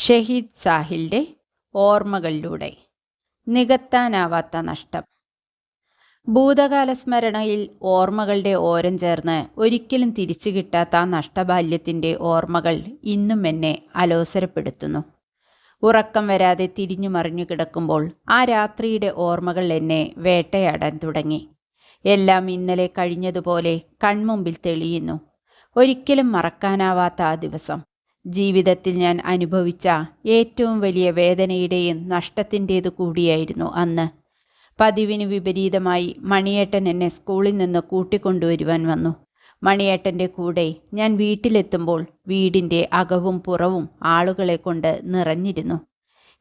ഷഹീദ് സാഹിലിന്റെ ഓർമ്മകളിലൂടെ. നികത്താനാവാത്ത നഷ്ടം. ഭൂതകാല സ്മരണയിൽ ഓർമ്മകളുടെ ഓരം ചേർന്ന് ഒരിക്കലും തിരിച്ചു കിട്ടാത്ത നഷ്ടബാല്യത്തിന്റെ ഓർമ്മകൾ ഇന്നും എന്നെ അലോസരപ്പെടുത്തുന്നു. ഉറക്കം വരാതെ തിരിഞ്ഞു മറിഞ്ഞു കിടക്കുമ്പോൾ ആ രാത്രിയുടെ ഓർമ്മകൾ എന്നെ വേട്ടയാടാൻ തുടങ്ങി. എല്ലാം ഇന്നലെ കഴിഞ്ഞതുപോലെ കൺമുമ്പിൽ തെളിയുന്നു. ഒരിക്കലും മറക്കാനാവാത്ത ആ ദിവസം. ജീവിതത്തിൽ ഞാൻ അനുഭവിച്ച ഏറ്റവും വലിയ വേദനയുടെയും നഷ്ടത്തിന്റേതു കൂടിയായിരുന്നു അന്ന്. പതിവിന് വിപരീതമായി മണിയേട്ടൻ എന്നെ സ്കൂളിൽ നിന്ന് കൂട്ടിക്കൊണ്ടുവരുവാൻ വന്നു. മണിയേട്ടന്റെ കൂടെ ഞാൻ വീട്ടിലെത്തുമ്പോൾ വീടിന്റെ അകവും പുറവും ആളുകളെ കൊണ്ട് നിറഞ്ഞിരുന്നു.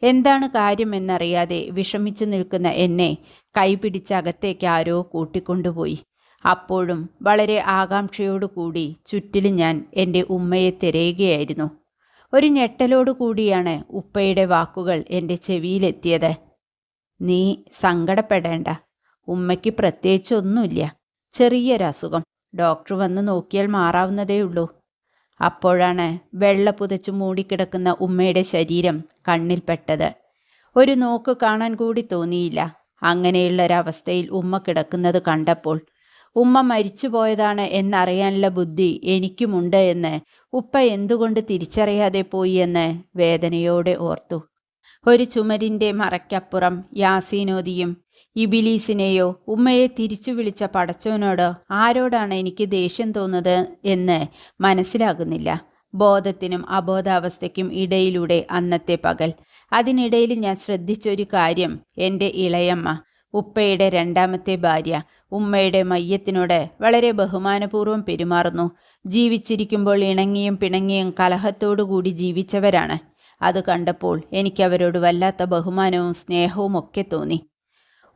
എന്താണ് കാര്യമെന്നറിയാതെ വിഷമിച്ചു നിൽക്കുന്ന എന്നെ കൈപിടിച്ച് അകത്തേക്ക് ആരോ കൂട്ടിക്കൊണ്ടുപോയി. അപ്പോഴും വളരെ ആകാംക്ഷയോടുകൂടി ചുറ്റിലും ഞാൻ എന്റെ ഉമ്മയെ തിരയുകയായിരുന്നു. ഒരു ഞെട്ടലോടു കൂടിയാണ് ഉപ്പയുടെ വാക്കുകൾ എന്റെ ചെവിയിലെത്തിയത്. നീ സങ്കടപ്പെടേണ്ട. ഉമ്മയ്ക്ക് പ്രത്യേകിച്ചൊന്നുമില്ല. ചെറിയൊരസുഖം. ഡോക്ടർ വന്ന് നോക്കിയാൽ മാറാവുന്നതേ ഉള്ളൂ അപ്പോഴാണ് വെള്ള പുതച്ചു മൂടിക്കിടക്കുന്ന ഉമ്മയുടെ ശരീരം കണ്ണിൽപ്പെട്ടത്. ഒരു നോക്ക് കാണാൻ കൂടി തോന്നിയില്ല. അങ്ങനെയുള്ളൊരവസ്ഥയിൽ ഉമ്മ കിടക്കുന്നത് കണ്ടപ്പോൾ ഉമ്മ മരിച്ചുപോയതാണ് എന്നറിയാനുള്ള ബുദ്ധി എനിക്കുമുണ്ട് എന്ന്. ഉപ്പ എന്തുകൊണ്ട് തിരിച്ചറിയാതെ പോയി എന്ന് വേദനയോടെ ഓർത്തു. ഒരു ചുമരിന്റെ മറയ്ക്കപ്പുറം യാസീനോദിയും ഇബിലീസിനെയോ ഉമ്മയെ തിരിച്ചു വിളിച്ച പടച്ചവനോടോ ആരോടാണ് എനിക്ക് ദേഷ്യം തോന്നുന്നത് എന്ന് മനസ്സിലാകുന്നില്ല. ബോധത്തിനും അബോധാവസ്ഥയ്ക്കും ഇടയിലൂടെ അന്നത്തെ പകൽ. അതിനിടയിൽ ഞാൻ ശ്രദ്ധിച്ചൊരു കാര്യം എന്റെ ഇളയമ്മ ഉപ്പയുടെ രണ്ടാമത്തെ ഭാര്യ ഉമ്മയുടെ മയ്യത്തിനോട് വളരെ ബഹുമാനപൂർവം പെരുമാറുന്നു. ജീവിച്ചിരിക്കുമ്പോൾ ഇണങ്ങിയും പിണങ്ങിയും കലഹത്തോടുകൂടി ജീവിച്ചവരാണ്. അത് കണ്ടപ്പോൾ എനിക്കവരോട് വല്ലാത്ത ബഹുമാനവും സ്നേഹവും ഒക്കെ തോന്നി.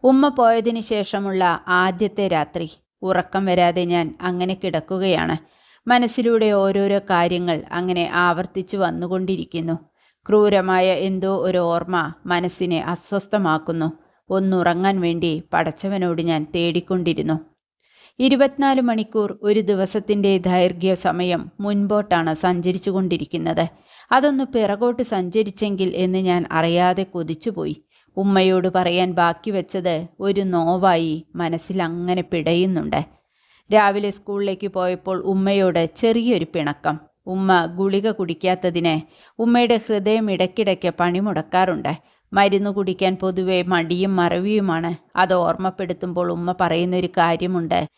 ഉമ്മ പോയതിനു ശേഷമുള്ള ആദ്യത്തെ രാത്രി. ഉറക്കം വരാതെ ഞാൻ അങ്ങനെ കിടക്കുകയാണ്. മനസ്സിലൂടെ ഓരോരോ കാര്യങ്ങൾ അങ്ങനെ ആവർത്തിച്ചു വന്നുകൊണ്ടിരിക്കുന്നു. ക്രൂരമായ എന്തോ ഒരു ഓർമ്മ മനസ്സിനെ അസ്വസ്ഥമാക്കുന്നു. ഒന്നുറങ്ങാൻ വേണ്ടി പടച്ചവനോട് ഞാൻ തേടിക്കൊണ്ടിരുന്നു. ഇരുപത്തിനാല് മണിക്കൂർ ഒരു ദിവസത്തിന്റെ ദൈർഘ്യ സമയം മുൻപോട്ടാണ് സഞ്ചരിച്ചു കൊണ്ടിരിക്കുന്നത് അതൊന്ന് പിറകോട്ട് സഞ്ചരിച്ചെങ്കിൽ എന്ന് ഞാൻ അറിയാതെ കൊതിച്ചുപോയി. ഉമ്മയോട് പറയാൻ ബാക്കി വെച്ചത് ഒരു നോവായി മനസ്സിൽ അങ്ങനെ പിടയുന്നുണ്ട്. രാവിലെ സ്കൂളിലേക്ക് പോയപ്പോൾ ഉമ്മയോട് ചെറിയൊരു പിണക്കം. ഉമ്മ ഗുളിക കുടിക്കാത്തതിന് ഉമ്മയുടെ ഹൃദയം ഇടയ്ക്കിടയ്ക്ക് പണിമുടക്കാറുണ്ട്. മരുന്ന് കുടിക്കാൻ പൊതുവെ മടിയും മറവിയുമാണ്. അത് ഓർമ്മപ്പെടുത്തുമ്പോൾ ഉമ്മ പറയുന്നൊരു കാര്യമുണ്ട്.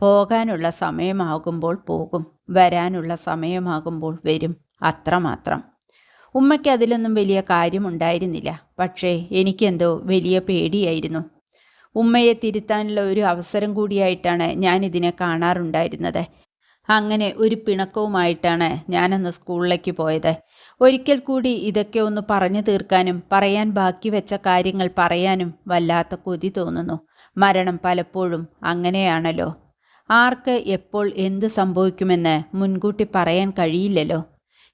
പോകാനുള്ള സമയമാകുമ്പോൾ പോകും. വരാനുള്ള സമയമാകുമ്പോൾ വരും. അത്രമാത്രം. ഉമ്മയ്ക്ക് അതിലൊന്നും വലിയ കാര്യമുണ്ടായിരുന്നില്ല. പക്ഷേ എനിക്കെന്തോ വലിയ പേടിയായിരുന്നു. ഉമ്മയെ തിരുത്താനുള്ള ഒരു അവസരം കൂടിയായിട്ടാണ് ഞാനിതിനെ കാണാറുണ്ടായിരുന്നത്. അങ്ങനെ ഒരു പിണക്കവുമായിട്ടാണ് ഞാനന്ന് സ്കൂളിലേക്ക് പോയത്. ഒരിക്കൽ കൂടി ഇതൊക്കെ ഒന്ന് പറഞ്ഞു തീർക്കാനും പറയാൻ ബാക്കി വെച്ച കാര്യങ്ങൾ പറയാനും വല്ലാത്ത കൊതി തോന്നുന്നു. മരണം പലപ്പോഴും അങ്ങനെയാണല്ലോ. ആർക്ക് എപ്പോൾ എന്ത് സംഭവിക്കുമെന്ന് മുൻകൂട്ടി പറയാൻ കഴിയില്ലല്ലോ.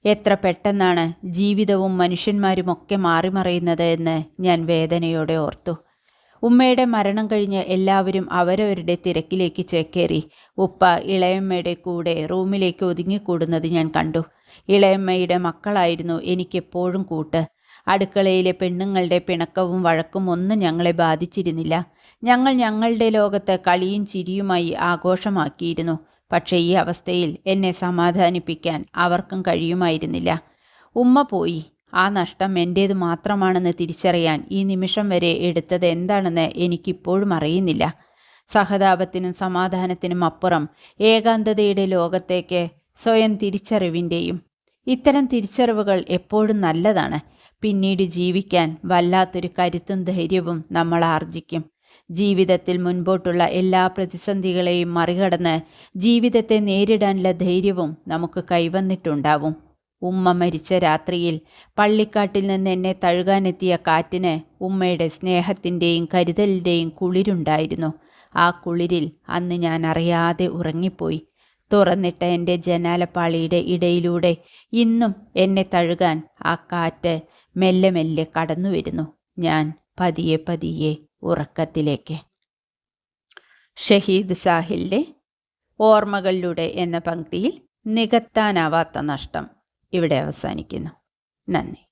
എത്ര പെട്ടെന്നാണ് ജീവിതവും മനുഷ്യന്മാരുമൊക്കെ മാറിമറിയുന്നത് എന്ന് ഞാൻ വേദനയോടെ ഓർത്തു. ഉമ്മയുടെ മരണം കഴിഞ്ഞ് എല്ലാവരും അവരവരുടെ തിരക്കിലേക്ക് ചേക്കേറി. ഉപ്പ ഇളയമ്മയുടെ കൂടെ റൂമിലേക്ക് ഒതുങ്ങിക്കൂടുന്നത് ഞാൻ കണ്ടു. ഇളയമ്മയുടെ മക്കളായിരുന്നു എനിക്കെപ്പോഴും കൂട്ട്. അടുക്കളയിലെ പെണ്ണുങ്ങളുടെ പിണക്കവും വഴക്കും ഒന്നും ഞങ്ങളെ ബാധിച്ചിരുന്നില്ല. ഞങ്ങൾ ഞങ്ങളുടെ ലോകത്ത് കളിയും ചിരിയുമായി ആഘോഷമാക്കിയിരുന്നു. പക്ഷേ ഈ അവസ്ഥയിൽ എന്നെ സമാധാനിപ്പിക്കാൻ അവർക്കും കഴിയുമായിരുന്നില്ല. ഉമ്മ പോയി. ആ നഷ്ടം എന്റേത് മാത്രമാണെന്ന് തിരിച്ചറിയാൻ ഈ നിമിഷം വരെ എടുത്തത് എന്താണെന്ന് എനിക്കിപ്പോഴും അറിയുന്നില്ല. സഹതാപത്തിനും സമാധാനത്തിനും അപ്പുറം ഏകാന്തതയുടെ ലോകത്തേക്ക് സ്വയം തിരിച്ചറിവിന്റെയും ഇത്തരം തിരിച്ചറിവുകൾ എപ്പോഴും നല്ലതാണ്. പിന്നീട് ജീവിക്കാൻ വല്ലാത്തൊരു കരുത്തും ധൈര്യവും നമ്മൾ ആർജിക്കും. ജീവിതത്തിൽ മുൻപോട്ടുള്ള എല്ലാ പ്രതിസന്ധികളെയും മറികടന്ന് ജീവിതത്തെ നേരിടാനുള്ള ധൈര്യവും നമുക്ക് കൈവന്നിട്ടുണ്ടാവും. ഉമ്മ മരിച്ച രാത്രിയിൽ പള്ളിക്കാട്ടിൽ നിന്ന് എന്നെ തഴുകാനെത്തിയ കാറ്റിന് ഉമ്മയുടെ സ്നേഹത്തിന്റെയും കരുതലിന്റെയും കുളിരുണ്ടായിരുന്നു. ആ കുളിരിൽ അന്ന് ഞാൻ അറിയാതെ ഉറങ്ങിപ്പോയി. തുറന്നിട്ട എന്റെ ജനാലപ്പാളിയുടെ ഇടയിലൂടെ ഇന്നും എന്നെ തഴുകാൻ ആ കാറ്റ് മെല്ലെ മെല്ലെ കടന്നു വരുന്നു ഞാൻ പതിയെ പതിയെ ഉറക്കത്തിലേക്ക്. ഷഹീദ് സാഹിലിന്റെ ഓർമ്മകളിലൂടെ എന്ന പങ്ക്തിയിൽ നികത്താനാവാത്ത നഷ്ടം. ഇവിടെ അവസാനിക്കുന്നു. നന്ദി.